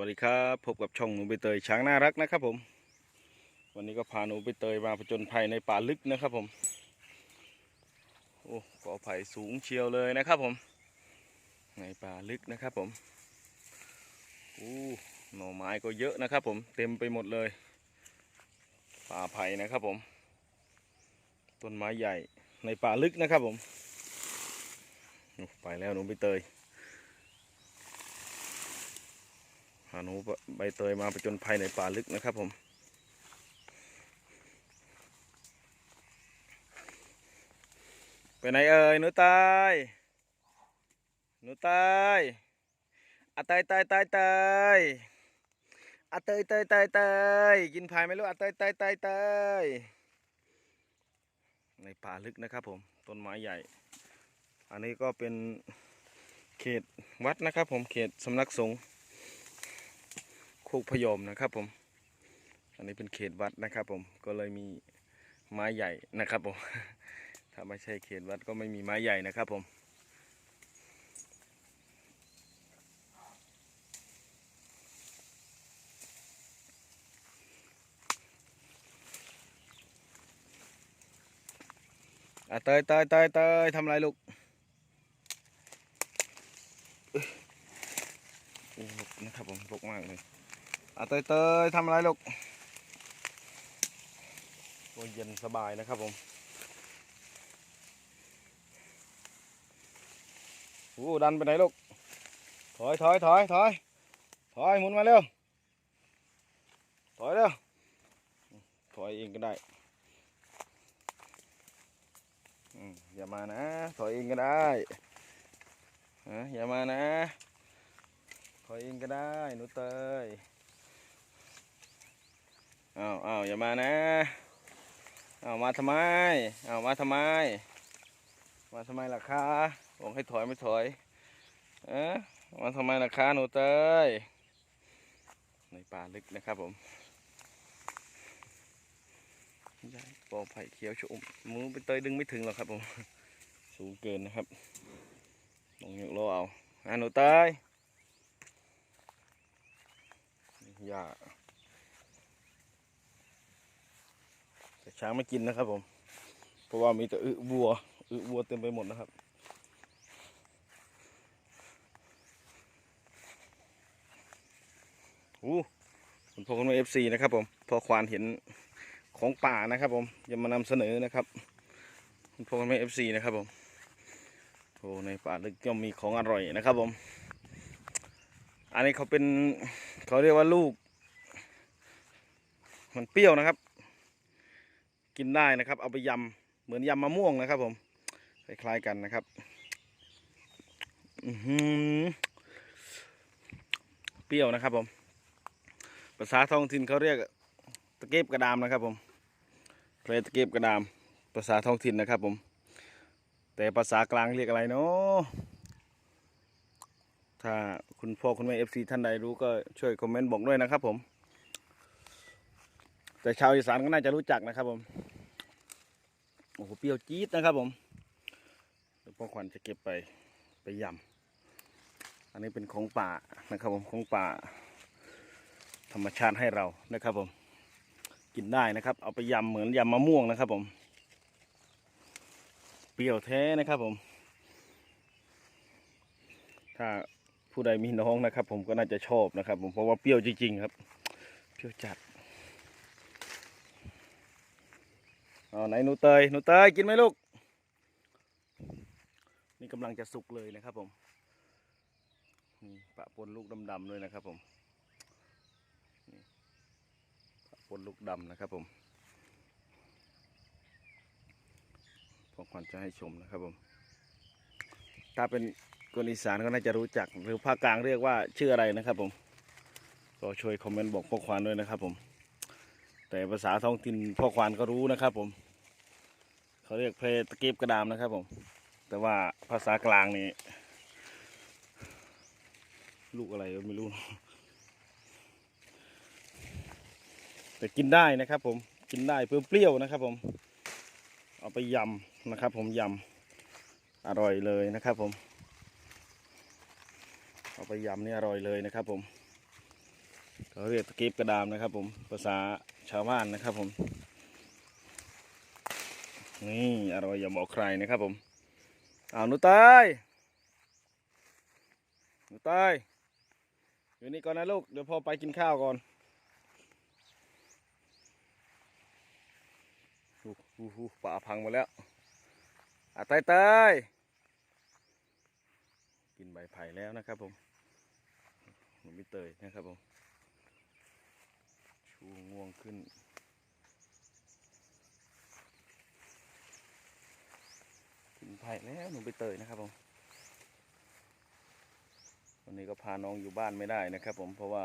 วัสดีครับ พบกับช่องหนูใบเตยช้างน่ารักนะครับผม วันนี้ก็พาหนูใบเตยมาผจญภัยในป่าลึกนะครับผมโอ้กอไผ่สูงเชียวเลยนะครับผม ในป่าลึกนะครับผมโอ้หน่อไม้ก็เยอะนะครับผมเต็มไปหมดเลย ป่าไผ่นะครับผม ต้นไม้ใหญ่ในป่าลึกนะครับผมไปแล้วหนูใบเตย พาหนูใบเตยมาไปจนภัยในป่าลึกนะครับผมไปไหนเอ่ยหนูตายหนูตายอะเตยเตยเตยเตยอะเตยเตยเตยเตยกินพายไหมลูกอะเตยเตยเตยเตยในป่าลึกนะครับผมต้นไม้ใหญ่ อันนี้ก็เป็นเขตวัดนะครับผมเขตสำนักสงฆ์ โคกพยอมนะครับผม อันนี้เป็นเขตวัดนะครับผมก็เลยมีไม้ใหญ่นะครับผม ถ้าไม่ใช่เขตวัดก็ไม่มีไม้ใหญ่นะครับผมอะเตยเตยเตยเตยทำไรลูกเอ้ยโอ้ลูกนะครับผมลกมากเลย เตยเตยทำอะไรลูกโอ้เย็นสบายนะครับผมโอ้ดันไปไหนลูก ถอยถอยถอยถอยถอยหมุนมาเร็ว ถอยเร็ว ถอยเองก็ได้อย่ามานะ ถอยเองก็ได้ฮะอย่ามานะ ถอยเองก็ได้หนูเตย อ้าวอ้าวอย่ามานะอ้าวมาทำไมอ้าวมาทำไม มาทำไมล่ะคะบอกให้ถอยไม่ถอย เอ๊ะมาทำไมล่ะคะหนูเตยในป่าลึกนะครับผมใหญ่ปอไผ่เขียวชมมือไปเตยดึงไม่ถึงหรอกครับผม สูงเกินนะครับต้องยกโลเอาอะหนูเตยอย่า แต่ ช้างไม่กินนะครับ ผม เพราะว่ามีแต่อึวัวอึวัวเต็มไปหมดนะครับ อู้คุณพ่อคุณแม่เอฟซีนะครับ ผม พอควานเห็นของป่านะครับ ผมจะมานำเสนอนะครับคุณพ่อคุณแม่เอฟซีนะครับผมโอ้ในป่าลึกย่อมมีของอร่อยนะครับผม อันนี้เขาเป็นเขาเรียกว่าลูก มันเปรี้ยวนะครับ กินได้นะครับ เอาไปยำเหมือนยำมะม่วงนะครับ ผมคล้ายๆกันนะครับอือหือเปรี้ยวนะครับ ผม ภาษาท้องถิ่นเขาเรียกตะเก็บกระดามนะครับ ผมเพลตะเก็บกระดาม ภาษาท้องถิ่นนะครับ ผม แต่ภาษากลางเรียกอะไรเนาะถ้าคุณพ่อคุณแม่เอฟซีท่านใดรู้ก็ช่วยคอมเมนต์บอกด้วยนะครับ ผม แต่ชาวอีสานก็น่าจะรู้จักนะครับ ผม โอ้โหเปรี้ยวจี๊ดนะครับผมเดี๋ยวพ่อขวัญจะเก็บไปไปยำอันนี้เป็นของป่านะครับผมของป่า ธรรมชาติให้เรานะครับผม กินได้นะครับ เอาไปยำเหมือนยำมะม่วงนะครับผม เปรี้ยวแท้นะครับผม ถ้าผู้ใดมีน้องนะครับ ผมก็น่าจะชอบนะครับ ผมเพราะว่าเปรี้ยวจริงๆครับ เปรี้ยวจัด เอาไหนหนูเตยหนูเตยกินไหมลูก นี่กำลังจะสุกเลยนะครับผมนี่ปะปนลูกดำๆเลยนะครับผมปะปนลูกดำนะครับผมพอควันจะให้ชมนะครับผม ถ้าเป็นคนอีสานก็น่าจะรู้จักหรือภาคกลางเรียกว่าชื่ออะไรนะครับผมก็ช่วยคอมเมนต์บอกพ่อควานด้วยนะครับผม แต่ภาษาท้องถิ่นพ่อควานก็รู้นะครับผม เขาเรียกเพลตะกีบกระดามนะครับผม แต่ว่าภาษากลางนี่ลูกอะไรก็ไม่รู้ แต่กินได้นะครับผมกินได้เปรี้ยวๆนะครับผม เอาไปยำนะครับผมยำอร่อยเลยนะครับผม เอาไปยำนี่อร่อยเลยนะครับผมเขาเรียกตะกีบกระดามนะครับผมภาษาชาวบ้านนะครับผม นี่อร่อยอย่าบอกใครนะครับผมเอาหนูเตยหนูเตยอยู่นี่ก่อนนะลูก เดี๋ยวพ่อไปกินข้าวก่อนหูหูหูป่าพังหมดแล้วอะเตยเตยกินใบไผ่แล้วนะครับผมหนูไม่เตยนะครับผมชูง่วงขึ้น กินไผ่แล้วหนูไปเตยนะครับผมวันนี้ก็พาน้องอยู่บ้านไม่ได้นะครับผมเพราะว่า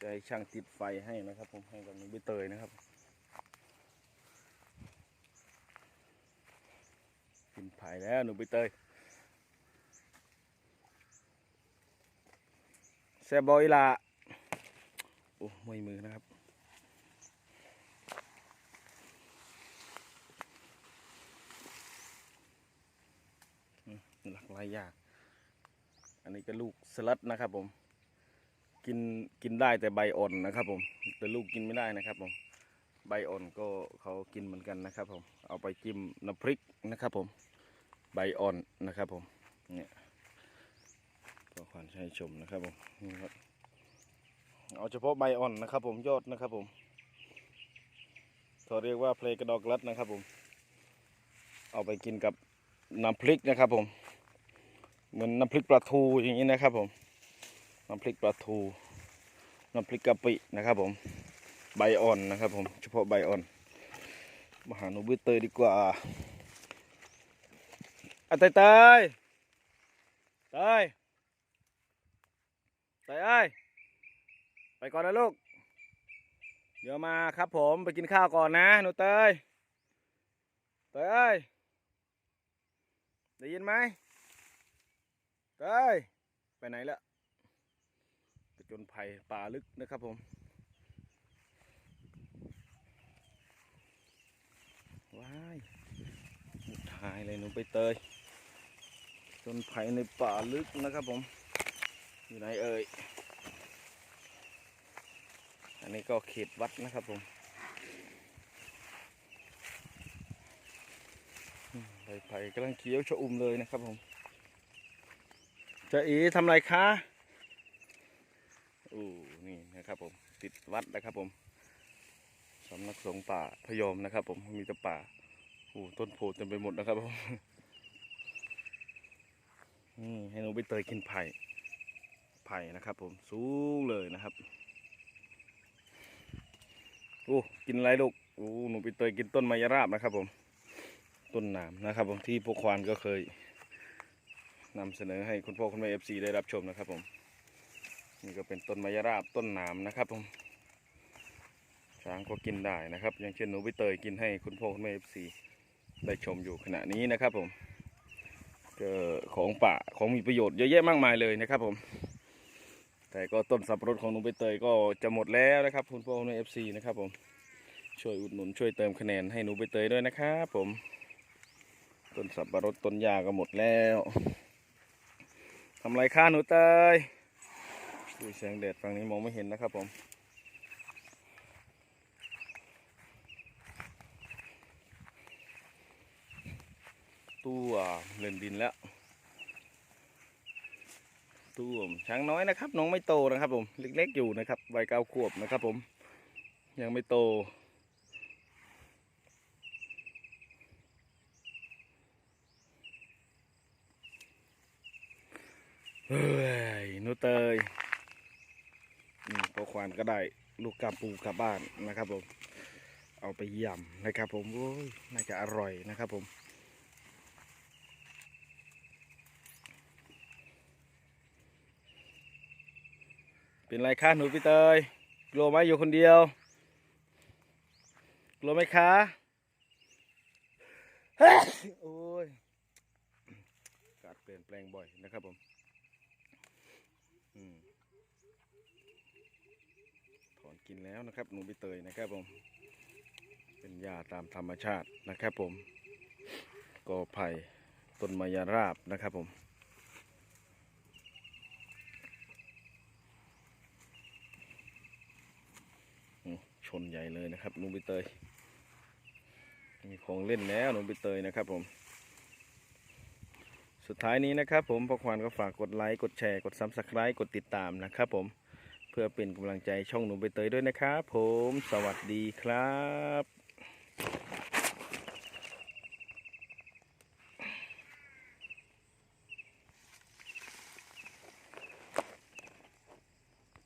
จะให้ช่างติดไฟให้นะครับ ผมให้กับหนูไปเตยนะครับกินไผ่แล้วหนูไปเตยแซบบอยละโอ้ไม่มือนะครับ หลากหลายอย่างอันนี้ก็ลูกสลัดนะครับผม กินกินได้แต่ใบอ่อนนะครับผม แต่ลูกกินไม่ได้นะครับผม ใบอ่อนก็เขากินเหมือนกันนะครับผม เอาไปจิ้มน้ำพริกนะครับผม ใบอ่อนนะครับผม เนี่ยก็ควรให้ชมนะครับผมนี่ครับเอาเฉพาะใบอ่อนนะครับ ผมยอดนะครับผมเขาเรียกว่าเพลกระดอกลัดนะครับผม เอาไปกินกับน้ำพริกนะครับผม เหมือนน้ำพริกปลาทูอย่างนี้นะครับผมน้ำพริกปลาทูน้ำพริกกะปินะครับผมใบอ่อนนะครับผมเฉพาะใบอ่อนมาหาหนูใบเตยดีกว่าอะเตยเตยเตยเตยเอ้ยไปก่อนนะลูกเดี๋ยวมาครับผมไปกินข้าวก่อนนะหนูเตยเตยเอ้ยได้ยินไหม เต้ยไปไหนละไปจนภัยป่าลึกนะครับผมว้ายมุดหายเลยหนูไปเตยจนภัยในป่าลึกนะครับผม อยู่ไหนเอ่ย อันนี้ก็เขตวัดนะครับผมใบไผ่กำลังเขียวชอุ่มเลยนะครับผม จะอีทำไรคะโอ้นี่นะครับผม ติดวัดนะครับผมสำนักสงฆ์ป่าพยอมนะครับ ผมมีแต่ป่าโอ้ต้นโพเต็มไปหมดนะครับผมนี่ให้หนูไปเตยกินไผ่ไผ่นะครับ ผมสูงเลยนะครับโอ้กินอะไรลูกโอ้หนูไปเตยกินต้นไมยราบนะครับ ผม ต้นหนามนะครับ ผมที่พวกควานก็เคย นำเสนอให้คุณพ่อคุณแม่เอฟซีได้รับชมนะครับผม นี่ก็เป็นต้นไมยราบต้นหนามนะครับผมช้างก็กินได้นะครับ อย่างเช่นหนูใบเตยกินให้คุณพ่อคุณแม่เอฟซีได้ชมอยู่ขณะนี้นะครับผมก็ของป่าของมีประโยชน์เยอะแยะมากมายเลยนะครับผม แต่ก็ต้นสับปะรดของหนูใบเตยก็จะหมดแล้วนะครับ คุณพ่อคุณแม่เอฟซีนะครับผมช่วยอุดหนุนช่วยเติมคะแนนให้หนูใบเตยด้วยนะครับผมต้นสับปะรดต้นยาก็หมดแล้ว ทำไรค่าหนูเตยดูแสงแดดฝั่งนี้มองไม่เห็นนะครับผมตัวเล่นดินแล้วตัวช้างน้อยนะครับ น้องไม่โตนะครับผม เล็กๆอยู่นะครับ วัยเก้าขวบนะครับผม ยังไม่โต เฮ้ยหนูเตยนี่พอควานก็ได้ ลูกกาปูกลับบ้านนะครับผม เอาไปยำนะครับผมโอ้ยน่าจะอร่อยนะครับผมเป็นไรคะหนูพี่เตยกลัวไหมอยู่คนเดียวกลัวไหมคะเฮ้ยโอ้ยอากาศเปลี่ยนแปลงบ่อยนะครับผม แล้วนะครับหนูใบเตยนะครับผม เป็นหญ้าตามธรรมชาตินะครับผมกอไผ่ต้นมายาราบนะครับผมชนใหญ่เลยนะครับหนูใบเตย มีของเล่นแล้วหนูใบเตยนะครับผมสุดท้ายนี้นะครับผมพอควานก็ฝากกดไลค์ กดแชร์ กดซับสไคร b e กดติดตามนะครับผม เพื่อเป็นกำลังใจช่องหนูใบเตยด้วยนะครับ ผมสวัสดีครับ